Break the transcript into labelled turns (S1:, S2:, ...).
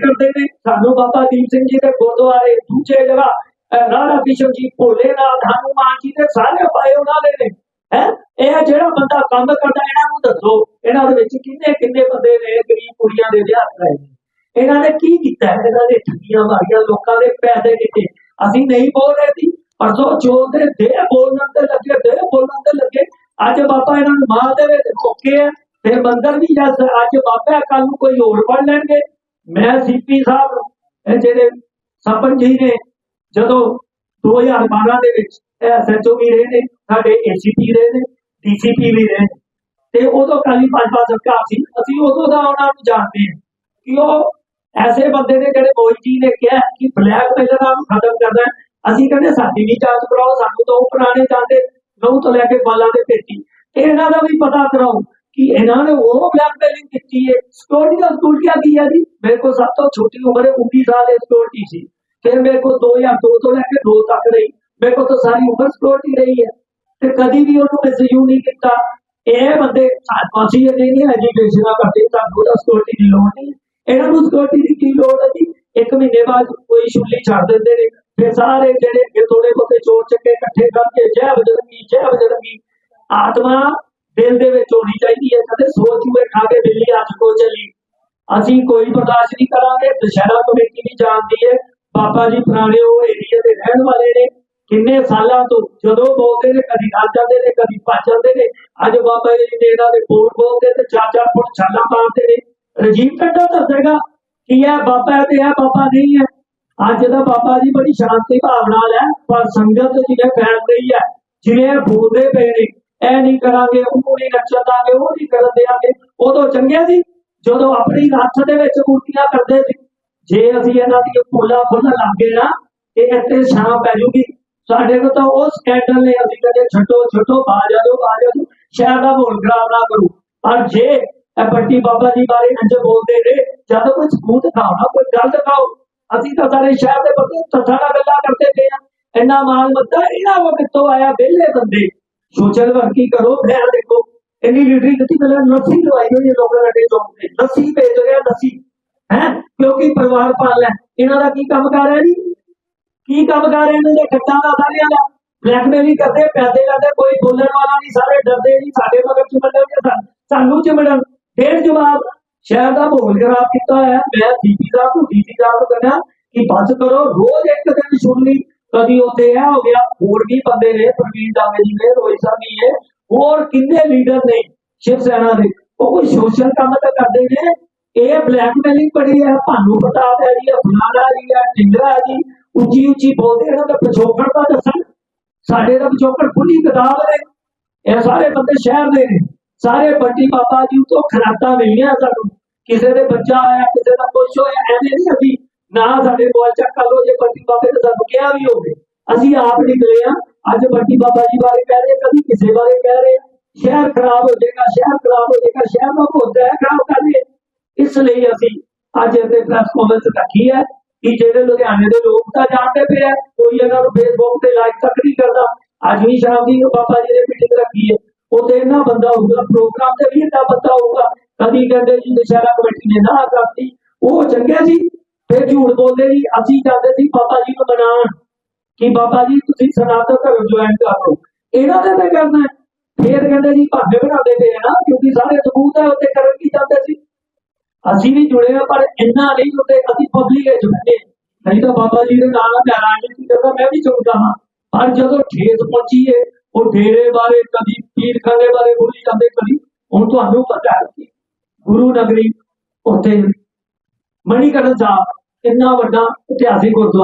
S1: ਕਰਦੇ ਨੇ। ਸਾਨੂੰ ਬਾਬਾ ਦੀਪ ਸਿੰਘ ਜੀ ਦੇ ਗੁਰਦੁਆਰੇ ਦੂਜੇ ਜਗ੍ਹਾ ਅਹ ਰਾਧਾ ਕ੍ਰਿਸ਼ਨ ਜੀ ਭੋਲੇਨਾਥ ਹਨੂਮਾਨ ਜੀ ਦੇ ਸਾਰੇ ਪਾਏ ਉਹਨਾਂ ਦੇ ਨੇ। ਹੈ? ਇਹ ਜਿਹੜਾ ਬੰਦਾ ਕੰਮ ਕਰਦਾ, ਇਹਨਾਂ ਨੂੰ ਦੱਸੋ, ਇਹਨਾਂ ਦੇ ਵਿੱਚ ਕਿੰਨੇ ਕਿੰਨੇ ਬੰਦੇ ਨੇ ਗਰੀਬ ਕੁੜੀਆਂ ਦੇ ਵਿਆਹ ਕਰਾਏ ਇਹਨਾਂ ਨੇ ਕੀ ਕੀਤਾ? ਇਹਨਾਂ ਨੇ ਠੱਗੀਆਂ ਮਾਰੀਆਂ, ਲੋਕਾਂ ਦੇ ਪੈਸੇ ਕਿਤੇ। ਅਸੀਂ ਨਹੀਂ ਬੋਲ ਰਹੇ ਸੀ ਪਰਸੋਂ ਚੋਰ ਦੇ ਦੇ ਬੋਲਣ ਤੇ ਲੱਗੇ ਦੇ ਬੋਲਣ ਤੇ ਲੱਗੇ। ਅੱਜ ਬਾਬਾ ਇਹਨਾਂ ਨੂੰ ਮਾਰ ਦੇਵੇ ਤੇ ਕੋਕੇ ਆ। ਤੇ ਮੰਦਰ ਵੀ ਜਦ ਅੱਜ ਬਾਬਾ ਕੱਲ ਨੂੰ ਕੋਈ ਹੋਰ ਪੜ ਲੈਣਗੇ। ਮੈਂ ਸੀਪੀ ਸਾਹਿਬ, ਇਹ ਜਿਹੜੇ ਸਪਨ ਜੀ ਨੇ, ਜਦੋਂ 2012 ਦੇ ਵਿੱਚ ਐਸਐਚਓ ਵੀ ਰਹੇ ਨੇ, ਸਾਡੇ ਏਸੀਪੀ ਰਹੇ ਨੇ ਡੀਸੀਪੀ ਵੀ ਰਹੇ ਨੇ, ਤੇ ਉਦੋਂ ਕਾਲੀ ਭਾਜਪਾ ਸਰਕਾਰ ਸੀ, ਅਸੀਂ ਉਦੋਂ ਦਾ ਉਹਨਾਂ ਨੂੰ ਜਾਣਦੇ ਹਾਂ ਕਿ ਉਹ ਐਸੇ ਬੰਦੇ ਨੇ ਜਿਹੜੇ ਮੋਦੀ ਜੀ ਨੇ ਕਿਹਾ ਕਿ ਬਲੈਕ ਮੇਲਰਾਂ ਨੂੰ ਖਤਮ ਕਰਦਾ ਅਸੀਂ ਕਹਿੰਦੇ ਸਾਡੀ ਵੀ ਜਾਂਚ ਕਰਾਓ, ਸਾਨੂੰ ਤਾਂ ਉਹ ਪੁਰਾਣੇ ਜਾਂਦੇ, ਨਹੁੰ ਤੋਂ ਲੈ ਕੇ ਬਾਲਾਂ ਦੇ ਪੇਟੀ। ਤੇ ਇਹਨਾਂ ਦਾ ਵੀ ਪਤਾ ਕਰਾਓ ਕਿ ਇਹਨਾਂ ਨੇ ਉਹ ਬਲੈਕਮੇਲਿੰਗ ਕੀਤੀ ਹੈ ਸਿਕਿਉਰਿਟੀ ਦਾ ਸਿਕਿਉਰਿਟੀ ਕੀ ਹੈ ਜੀ ਮੇਰੇ ਕੋਲ ਸਭ ਤੋਂ ਛੋਟੀ ਉਮਰ ਹੈ 19 ਸਾਲ ਦੀ ਸਿਕਿਉਰਿਟੀ ਸੀ ਫਿਰ ਮੇਰੇ ਕੋਲ 2002 ਤੋਂ ਲੈ ਕੇ 2 ਤੱਕ ਰਹੀ ਮੇਰੇ ਕੋਲ ਤਾਂ ਸਾਰੀ ਉਮਰ ਸਿਕਿਉਰਿਟੀ ਰਹੀ ਹੈ ਤੇ ਕਦੀ ਵੀ ਉਹਨੂੰ ਮਿਸਯੂਜ਼ ਨਹੀਂ ਕੀਤਾ ਇਹ ਬੰਦੇ ਅਸੀਂ ਇਹ ਨਹੀਂ ਐਜੂਕੇਸ਼ਨ ਕਰਦੇ ਤਾਂ ਉਹਦਾ ਸਿਕਿਉਰਿਟੀ ਦੀ ਲੋੜ ਨਹੀਂ ਇਹਨਾਂ ਨੂੰ ਸਿਕਿਉਰਿਟੀ ਦੀ ਕੀ ਲੋੜ ਹੈ ਜੀ ਇੱਕ ਮਹੀਨੇ ਬਾਅਦ ਕੋਈ ਸ਼ੁੱਲੀ ਛੱਡ ਦਿੰਦੇ ਨੇ ਫਿਰ ਸਾਰੇ ਜਿਹੜੇ ਅੱਗੇ ਥੋੜੇ ਬਹੁਤੇ ਚੋਰ ਚੱਕੇ ਇਕੱਠੇ ਕਰਕੇ ਜੈ ਬਜਰੰਗੀ ਜੈ ਬਜਰੰਗੀ ਆਤਮਾ ਦਿਲ ਦੇ ਵਿੱਚ ਹੋਣੀ ਚਾਹੀਦੀ ਹੈ, ਕਦੇ ਸੋਚੂਏ ਖਾ ਕੇ ਬਿੱਲੀ ਅੱਜ ਕੋ ਚਲੀ। ਅਸੀਂ ਕੋਈ ਬਰਦਾਸ਼ਤ ਨਹੀਂ ਕਰਾਂਗੇ, ਦੁਸ਼ਹਿਰਾ ਕਮੇਟੀ ਵੀ ਜਾਣਦੀ ਹੈ, ਬਾਬਾ ਜੀ ਪੁਰਾਣੇ ਉਹ ਏਰੀਆ ਦੇ ਰਹਿਣ ਵਾਲੇ ਨੇ, ਕਿੰਨੇ ਸਾਲਾਂ ਤੋਂ ਜਦੋਂ ਬੋਲਦੇ ਨੇ, ਕਦੀ ਆ ਜਾਂਦੇ ਨੇ, ਕਦੀ ਭੱਜ ਜਾਂਦੇ ਨੇ, ਅੱਜ ਬਾਬਾ ਜੀ ਨੇ ਇਹਨਾਂ ਦੇ ਬੋਲ ਬੋਲਦੇ ਤੇ ਚਾਰ ਚਾਰ ਫੁੱਟ ਛਾਲਾਂ ਮਾਰਦੇ ਨੇ। ਰਜੀਵ ਕੱਢਾ ਦੱਸੇਗਾ ਕਿ ਇਹ ਬਾਬਾ ਤੇ ਇਹ ਬਾਬਾ ਨਹੀਂ ਹੈ। ਅੱਜ ਦਾ ਬਾਬਾ ਜੀ ਬੜੀ ਸ਼ਾਂਤੀ ਭਾਵ ਨਾਲ ਹੈ, ਪਰ ਸੰਗਤ ਜਿਵੇਂ ਫੈਲ ਰਹੀ ਹੈ, ਜਿਵੇਂ ਇਹ ਬੋਲਦੇ ਪਏ ਨੇ ਇਹ ਨਹੀਂ ਕਰਾਂਗੇ ਉਹ ਨਹੀਂ ਨੱਚਣ ਦਾਂਗੇ ਉਹ ਨਹੀਂ ਕਰਨ ਦਿਆਂਗੇ। ਉਦੋਂ ਚੰਗੇ ਸੀ, ਜਦੋਂ ਆਪਣੀ ਹੱਥ ਦੇ ਵਿੱਚ ਮੂਰਤੀਆਂ ਕਰਦੇ ਸੀ। ਜੇ ਅਸੀਂ ਇਹਨਾਂ ਦੀ ਫੁੱਲਾ ਫੁੱਲ ਗਏ ਨਾ ਤੇ ਇੱਥੇ ਛਾਂ ਪੈ ਜੂਗੀ। ਸਾਡੇ ਕੋਲ ਤਾਂ ਉਹ ਸਕੈਂਡਲ ਨੇ, ਅਸੀਂ ਕਹਿੰਦੇ ਛੱਡੋ ਛੱਡੋ ਆ ਜਾਓ ਆ ਜਾਓ। ਸ਼ਹਿਰ ਦਾ ਬੋਲ ਖਰਾਬ ਨਾ ਕਰੋ। ਪਰ ਜੇ ਇਹ ਬੱਟੀ ਬਾਬਾ ਜੀ ਬਾਰੇ ਇੰਜ ਬੋਲਦੇ ਨੇ, ਜਦ ਕੋਈ ਸਬੂਤ ਦਿਖਾਓ ਨਾ, ਕੋਈ ਗੱਲ ਦਿਖਾਓ, ਅਸੀਂ ਤਾਂ ਸਾਰੇ ਸ਼ਹਿਰ ਦੇ ਬੰਦੇ ਤੱਥਾਂ ਨਾਲ ਗੱਲਾਂ ਕਰਦੇ ਪਏ ਆ ਇੰਨਾ ਮਾਲ ਮੱਦਾ ਇਹਨਾਂ ਕੋ ਕਿੱਥੋਂ ਆਇਆ ਵਿਹਲੇ ਬੰਦੇ? ਸੋਚਲ ਵਰਕੀ ਕਰੋ ਫਿਰ ਦੇਖੋ, ਇੰਨੀ ਲੀਡਰੀ ਦਿੱਤੀ ਪਹਿਲਾਂ ਲੱਸੀ ਲਵਾਈ ਹੋਈ ਲੋਕਾਂ ਦੇ ਚੌਂਕ ਤੇ। ਲੱਸੀ ਵੇਚ ਰਿਹਾ ਲੱਸੀ ਹੈ? ਕਿਉਂਕਿ ਪਰਿਵਾਰ ਪਾਲ ਹੈ। ਇਹਨਾਂ ਦਾ ਕੀ ਕੰਮ ਕਰ ਰਿਹਾ ਜੀ? ਕੀ ਕੰਮ ਕਰ ਰਹੇ ਨੇ ਖੱਟਾਂ ਦਾ ਸਾਰਿਆਂ ਦਾ। ਬਲੈਕਮੇਲਿੰਗ ਕਰਦੇ, ਪੈਸੇ ਲੈਂਦੇ ਕੋਈ ਬੋਲਣ ਵਾਲਾ ਨਹੀਂ, ਸਾਰੇ ਡਰਦੇ ਨਹੀਂ, ਸਾਡੇ ਮਗਰ ਚਿਮੜਨਗੇ ਸਾਨੂੰ- ਸਾਨੂੰ ਚਿਮੜਨ ਫੇਰ ਜਵਾਬ, ਸ਼ਹਿਰ ਦਾ ਮਾਹੌਲ ਖਰਾਬ ਕੀਤਾ ਹੋਇਆ। ਹੈ। ਮੈਂ ਸੀਪੀ ਸਾਹਿਬ ਨੂੰ ਡੀਸੀ ਸਾਹਿਬ ਨੂੰ ਕਹਿੰਦਾ ਕਿ ਬਸ ਕਰੋ, ਰੋਜ਼ ਇੱਕ ਦਿਨ ਸੁਣਨੀ ਕਦੀ ਉੱਥੇ ਇਹ ਹੋ ਗਿਆ, ਹੋਰ ਵੀ ਬੰਦੇ ਨੇ, ਪ੍ਰਵੀਨ ਦਾਵੇ ਜੀ ਨੇ, ਰੋਹਿਤ ਸਾਹਿਬ ਨੇ, ਹੋਰ ਕਿੰਨੇ ਲੀਡਰ ਨੇ ਸ਼ਿਵ ਸੈਨਾ ਦੇ। ਉਹ ਕੋਈ ਸੋਸ਼ਲ ਕੰਮ ਤਾਂ ਕਰਦੇ ਨੇ। ਇਹ ਬਲੈਕਮੇਲਿੰਗ ਬੜੀ ਹੈ, ਭਾਨੂੰ ਪ੍ਰਤਾਪ ਹੈ ਜੀ ਫਲਾਣਾ ਜੀ ਹੈ ਟਿੰਗਰਾ ਜੀ, ਉੱਚੀ ਉੱਚੀ ਬੋਲਦੇ ਇਹਨਾਂ ਦਾ ਪਿਛੋਕੜ ਤਾਂ ਦੱਸਣ। ਸਾਡੇ ਦਾ ਪਿਛੋਕੜ ਖੁੱਲੀ ਕਿਤਾਬ ਨੇ। ਇਹ ਸਾਰੇ ਬੰਦੇ ਸ਼ਹਿਰ ਦੇ ਨੇ। ਸਾਰੇ ਬੱਟੀ ਬਾਬਾ ਜੀ ਤੋਂ ਖਰਾਤਾ ਮਿਲੀਆਂ ਸਾਨੂੰ। ਕਿਸੇ ਦੇ ਬੱਚਾ ਆਇਆ, ਕਿਸੇ ਦਾ ਕੁਛ ਹੋਇਆ, ਐਵੇਂ ਨਹੀਂ ਅਸੀਂ ਨਾ ਸਾਡੇ ਕੋਲ ਚੱਕ ਲੋ ਜੇ ਬੱਟੀ ਬਾਬੇ ਨੇ ਸਾਨੂੰ ਕਿਹਾ ਵੀ ਹੋਵੇ। ਅਸੀਂ ਆਪ ਨਿਕਲੇ ਆ। ਅੱਜ ਬੱਟੀ ਬਾਬਾ ਜੀ ਬਾਰੇ ਕਹਿ ਰਹੇ ਕਦੀ ਕਿਸੇ ਬਾਰੇ ਕਹਿ ਰਹੇ ਸ਼ਹਿਰ ਖਰਾਬ ਹੋ ਜਾਏਗਾ, ਸ਼ਹਿਰ ਖਰਾਬ ਹੋ ਜਾਏਗਾ, ਸ਼ਹਿਰ ਦਾ ਹੁੰਦਾ ਹੈ ਖਰਾਬ ਕਰ ਲਈਏ ਇਸ ਲਈ ਅਸੀਂ ਅੱਜ ਇੱਥੇ ਪ੍ਰੈਸ ਕਾਨਫਰੰਸ ਰੱਖੀ ਹੈ ਕਿ ਜਿਹੜੇ ਲੁਧਿਆਣੇ ਦੇ ਲੋਕ ਤਾਂ ਜਾਣਦੇ ਪਏ ਆ, ਕੋਈ ਇਹਨਾਂ ਨੂੰ ਫੇਸਬੁੱਕ ਤੇ ਲਾਈਕ ਤੱਕ ਨਹੀਂ ਕਰਦਾ, ਅੱਜ ਵੀ ਸ਼ਾਮ ਦੀ ਬਾਬਾ ਜੀ ਨੇ ਮੀਟਿੰਗ ਰੱਖੀ ਹੈ। ਉੱਥੇ ਇੰਨਾ ਬੰਦਾ ਹੋਊਗਾ ਪ੍ਰੋਗਰਾਮ ਤੇ ਵੀ ਇੰਨਾ ਬੰਦਾ ਹੋਊਗਾ। ਕਦੀ ਕਹਿੰਦੇ ਜੀ ਦੁਸ਼ਹਿਰਾ ਕਮੇਟੀ ਨੇ ਨਾ ਕਰਤੀ, ਉਹ ਚੰਗੇ ਸੀ ਫਿਰ ਝੂਠ ਬੋਲਦੇ ਜੀ, ਅਸੀਂ ਚਾਹੁੰਦੇ ਸੀ ਬਾਬਾ ਜੀ ਨੂੰ ਮਨਾਉਣ ਕਿ ਬਾਬਾ ਜੀ ਤੁਸੀਂ ਸਨਾਤਨ ਧਰਮ ਜੁਆਇਨ ਕਰ ਲਓ। ਇਹਨਾਂ ਦੇ ਤੇ ਕਰਨਾ ਹੈ। ਕਹਿੰਦੇ ਜੀ ਭਾਵੇਂ ਬਣਾਉਂਦੇ ਪਏ ਨਾ, ਕਿਉਂਕਿ ਸਾਰੇ ਸਬੂਤ ਹੈ ਉੱਤੇ ਕਰਨ ਕੀ ਚਾਹੁੰਦੇ ਸੀ? ਅਸੀਂ ਵੀ ਜੁੜੇ ਆ, ਪਰ ਇੰਨਾ ਨਹੀਂ ਜੁੜੇ ਅਸੀਂ ਪਬਲਿਕ ਵਿੱਚ ਬੈਠੇ ਨਹੀਂ ਤਾਂ ਬਾਬਾ ਜੀ ਦੇ ਨਾਲ ਪਿਆਰਾ ਰਾਜਨੀਤੀ ਕਰਦਾ ਮੈਂ ਵੀ ਚੁਣਦਾ ਹਾਂ। ਪਰ ਜਦੋਂ ਠੇਸ ਪਹੁੰਚੀ ਏ, ਉਹ ਡੇਰੇ ਬਾਰੇ ਕਦੀ ਪੀਰ ਖਾਨੇ ਬਾਰੇ ਬੋਲੀ ਜਾਂਦੇ ਕਦੀ, ਹੁਣ ਤੁਹਾਨੂੰ ਪਤਾ ਹੈ ਗੁਰੂ ਨਗਰੀ ਉੱਥੇ ਮਣੀਕਰਨ ਸਾਹਿਬ ਇੰਨਾ ਵੱਡਾ ਇਤਿਹਾਸਿਕ ਗੁਰਦੁਆਰਾ